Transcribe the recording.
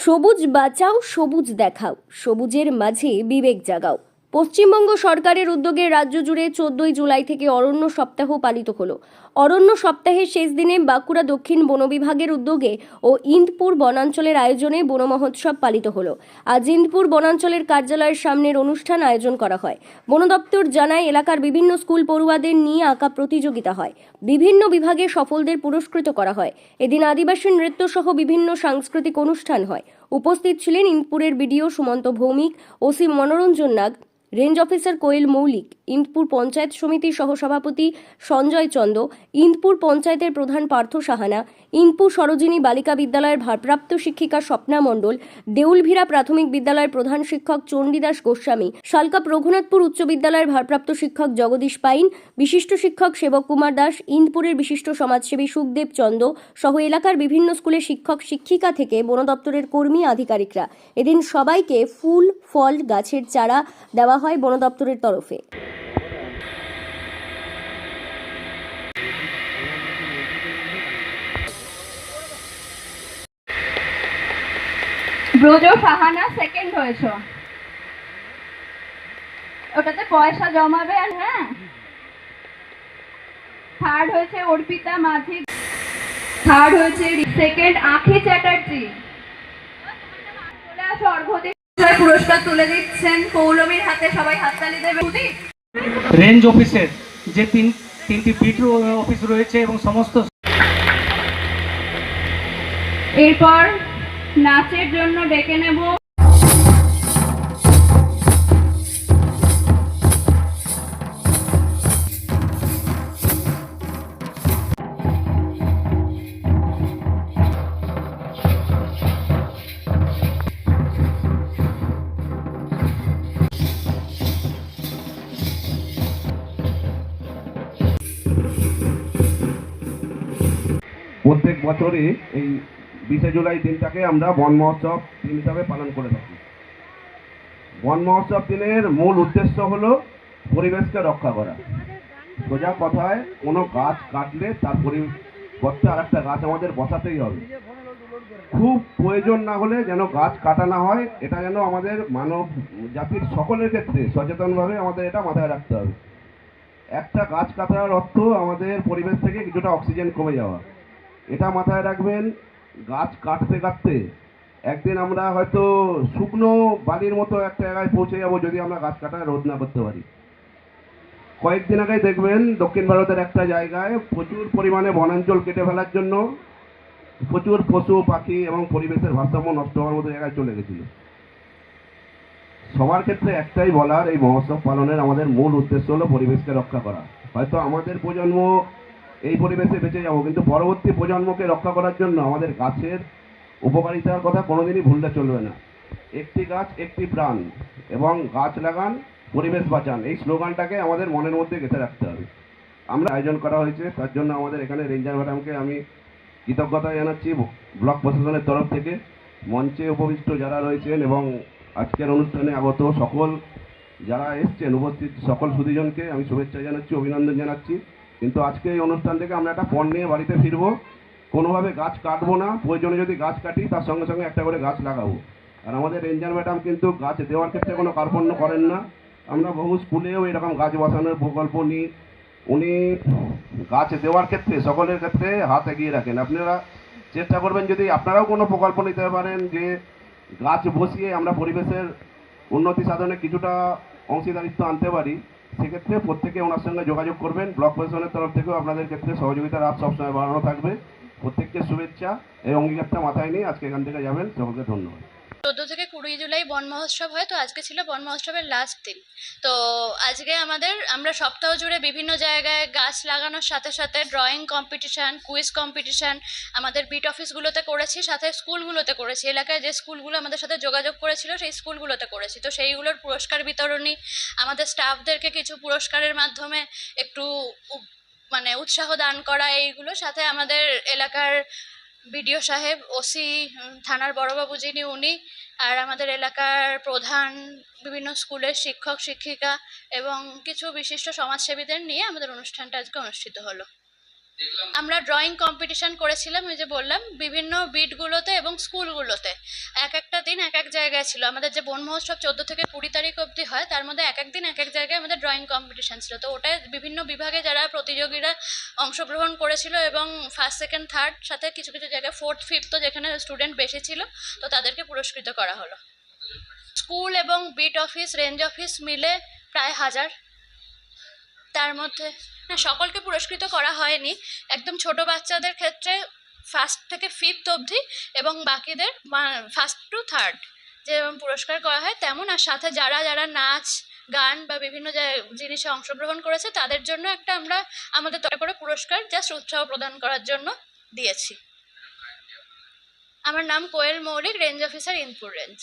সবুজ বাঁচাও সবুজ দেখাও সবুজের মাঝে বিবেক জাগাও। পশ্চিমবঙ্গ সরকারের উদ্যোগে রাজ্য জুড়ে চোদ্দই জুলাই থেকে অরণ্য সপ্তাহ পালিত হলো। অরণ্য সপ্তাহের শেষ দিনে বাঁকুড়া দক্ষিণ বন বিভাগের উদ্যোগে ও ইন্দপুর বনাঞ্চলের আয়োজনে বন মহোৎসব পালিত হলো। আজ ইন্দপুর বনাঞ্চলের কার্যালয়ের সামনের অনুষ্ঠান আয়োজন করা হয়। বন দপ্তর জানায়, এলাকার বিভিন্ন স্কুল পড়ুয়াদের নিয়ে আঁকা প্রতিযোগিতা হয়। বিভিন্ন বিভাগে সফলদের পুরস্কৃত করা হয়। এদিন আদিবাসী নৃত্য সহ বিভিন্ন সাংস্কৃতিক অনুষ্ঠান হয়। উপস্থিত ছিলেন ইন্দপুরের BDO Sumanta Bhowmik, OC Manoranjan Nag range officer Koyel Moulik, Indpur panchayat সমিতির সহসভাপতি সঞ্জয় চন্দ, ইন্দপুর পঞ্চায়েতের প্রধান পার্থ সাহানা, ইন্দপুর সরোজিনী বালিকা বিদ্যালয়ের ভারপ্রাপ্ত শিক্ষিকা স্বপ্না মণ্ডল, দেউলভিরা প্রাথমিক বিদ্যালয়ের প্রধান শিক্ষক চণ্ডীদাস গোস্বামী শালকাপ রঘুনাথপুর উচ্চ বিদ্যালয়ের ভারপ্রাপ্ত শিক্ষক জগদীশ পাইন, বিশিষ্ট শিক্ষক সেবক কুমার দাস, ইন্দপুরের বিশিষ্ট সমাজসেবী সুখদেব চন্দ সহ এলাকার বিভিন্ন স্কুলের শিক্ষক শিক্ষিকা থেকে বন দপ্তরের কর্মী আধিকারিকরা। এদিন সবাইকে ফুল, ফল, গাছের চারা দেওয়া হয় বন দপ্তরের তরফে ওটাতে পয়সা জমাবে আর হ্যাঁ? থার্ড হয়েছে অর্পিতা মাঝি। থার্ড হয়েছে সেকেন্ড আখি চ্যাটার্জি। চলে আসো অর্ঘদীপ পুরস্কার তুলে দিচ্ছেন। পৌলমীর হাতে সবাই হাততালি দেবে। রেঞ্জ অফিসের যে তিন তিনটি বিট অফিস রয়েছে এবং সমস্ত এরপর নাচের জন্য ডেকে নেব। প্রত্যেক বছরই এই বিশে জুলাই দিনটাকে আমরা বন মহোৎসব দিন হিসাবে পালন করে থাকি। বন মহোৎসব দিনের মূল উদ্দেশ্য হলো পরিবেশকে রক্ষা করা। সোজা কথায় কোনো গাছ কাটলে তার পরিবর্তে আর একটা গাছ আমাদের বসাতেই হবে। খুব প্রয়োজন না হলে যেন গাছ কাটা না হয়, এটা যেন আমাদের মানব জাতির সকলের ক্ষেত্রে সচেতনভাবে আমাদের এটা মাথায় রাখতে হবে। একটা গাছ কাটার অর্থ আমাদের পরিবেশ থেকে কিছুটা অক্সিজেন কমে যাওয়া। এটা মাথায় রাখবেন, গাছ কাটতে কাটতে একদিন আমরা হয়তো শুকনো বালির মতো একটা জায়গায় পৌঁছে যাব যদি আমরা গাছ কাটা রোধ না করতে পারি। কয়েকদিন আগে দেখবেন দক্ষিণ ভারতের একটা জায়গায় প্রচুর পরিমাণে বনাঞ্চল কেটে ফেলার জন্য প্রচুর পশু, পাখি এবং পরিবেশের ভারসাম্য নষ্ট হওয়ার মতো জায়গায় চলে গেছিল। সবার ক্ষেত্রে একটাই বলার, এই মহোৎসব পালনের আমাদের মূল উদ্দেশ্য হলো পরিবেশকে রক্ষা করা। হয়তো আমাদের প্রজন্ম এই পরিবেশে বেঁচে যাব। কিন্তু পরবর্তী প্রজন্মকে রক্ষা করার জন্য আমাদের গাছের উপকারিতার কথা কোনোদিনই ভুললে চলবে না। একটি গাছ, একটি প্রাণ এবং গাছ লাগান, পরিবেশ বাঁচান। এই স্লোগানটাকে আমাদের মনের মধ্যে গেঁথে রাখতে হবে। আমরা আয়োজন করা হয়েছে, তার জন্য আমাদের এখানে রেঞ্জার ম্যাডামকে আমি কৃতজ্ঞতা জানাচ্ছি ব্লক প্রশাসনের তরফ থেকে। মঞ্চে উপবিষ্ট যারা রয়েছেন এবং আজকের অনুষ্ঠানে আগত সকল যারা এসছেন, উপস্থিত সকল সুধীজনকে আমি শুভেচ্ছা জানাচ্ছি, অভিনন্দন জানাচ্ছি। কিন্তু আজকে এই অনুষ্ঠান থেকে আমরা একটা পণ নিয়ে বাড়িতে ফিরবো। কোনোভাবে গাছ কাটবো না, প্রয়োজনে যদি গাছ কাটি, তার সঙ্গে সঙ্গে একটা করে গাছ লাগাবো। আর আমাদের রেঞ্জার ম্যাডাম কিন্তু গাছ দেওয়ার ক্ষেত্রে কোনো কার্পণ্য করেন না। আমরা বহু স্কুলেও এরকম গাছ বসানোর প্রকল্প নিই। উনি গাছ দেওয়ার ক্ষেত্রে, সকলের ক্ষেত্রে হাত এগিয়ে রাখেন। আপনারা চেষ্টা করবেন যদি আপনারাও কোনো প্রকল্প নিতে পারেন যে গাছ বসিয়ে আমরা পরিবেশের উন্নতি সাধনে কিছুটা অংশীদারিত্ব আনতে পারি। সেক্ষেত্রে প্রত্যেকে ওনার সঙ্গে যোগাযোগ করবেন। ব্লক প্রশাসনের তরফ থেকেও আপনাদের ক্ষেত্রে সহযোগিতার হাত সবসময় বাড়ানো থাকবে। প্রত্যেককে শুভেচ্ছা। এই অঙ্গীকারটা মাথায় নিয়ে আজকে এখান থেকে যাবেন। সকলকে ধন্যবাদ। চোদ্দ থেকে কুড়ি জুলাই বন মহোৎসব হয়, তো আজকে ছিল বন মহোৎসবের লাস্ট দিন। তো আজকে আমাদের, আমরা সপ্তাহ জুড়ে বিভিন্ন জায়গায় গাছ লাগানোর সাথে সাথে ড্রয়িং কম্পিটিশান কুইজ কম্পিটিশান আমাদের বিট অফিসগুলোতে করেছি, সাথে স্কুলগুলোতে করেছি। এলাকায় যে স্কুলগুলো আমাদের সাথে যোগাযোগ করেছিল, সেই স্কুলগুলোতে করেছি। তো সেইগুলোর পুরস্কার বিতরণী আমাদের স্টাফদেরকে কিছু পুরস্কারের মাধ্যমে একটু মানে উৎসাহ দান করা, এইগুলো। সাথে আমাদের এলাকার বিডিও সাহেব, ওসি থানার বড়বাবু যিনি উনি, আর আমাদের এলাকার প্রধান, বিভিন্ন স্কুলের শিক্ষক, শিক্ষিকা এবং কিছু বিশিষ্ট সমাজসেবীদের নিয়ে আমাদের অনুষ্ঠানটা আজকে অনুষ্ঠিত হলো। আমরা ড্রয়িং কম্পিটিশন করেছিলাম ওই যে বললাম, বিভিন্ন বিটগুলোতে এবং স্কুলগুলোতে। এক একটা দিন এক এক জায়গায় ছিল। আমাদের যে বন মহোৎসব চোদ্দ থেকে কুড়ি তারিখ অবধি হয়, তার মধ্যে এক এক দিন এক এক জায়গায় আমাদের ড্রয়িং কম্পিটিশন ছিল। তো ওটায় বিভিন্ন বিভাগে যারা প্রতিযোগীরা অংশগ্রহণ করেছিল এবং ফার্স্ট সেকেন্ড থার্ড সাথে কিছু কিছু জায়গায় ফোর্থ ফিফথ যেখানে স্টুডেন্ট বেশি ছিল, তো তাদেরকে পুরস্কৃত করা হলো। স্কুল এবং বিট অফিস রেঞ্জ অফিস মিলে প্রায় হাজার তার মধ্যে, না, সকলকে পুরস্কৃত করা হয়নি। একদম ছোট বাচ্চাদের ক্ষেত্রে ফার্স্ট থেকে ফিফথ অবধি এবং বাকিদের ফার্স্ট টু থার্ড যেমন পুরস্কার করা হয় তেমন। আর সাথে যারা যারা নাচ, গান বা বিভিন্ন জিনিসে অংশগ্রহণ করেছে, তাদের জন্য একটা আমরা আমাদের তরফ করে পুরস্কার জাস্ট উৎসাহ প্রদান করার জন্য দিয়েছি। আমার নাম কোয়েল মৌলিক রেঞ্জ অফিসার ইনপুর রেঞ্জ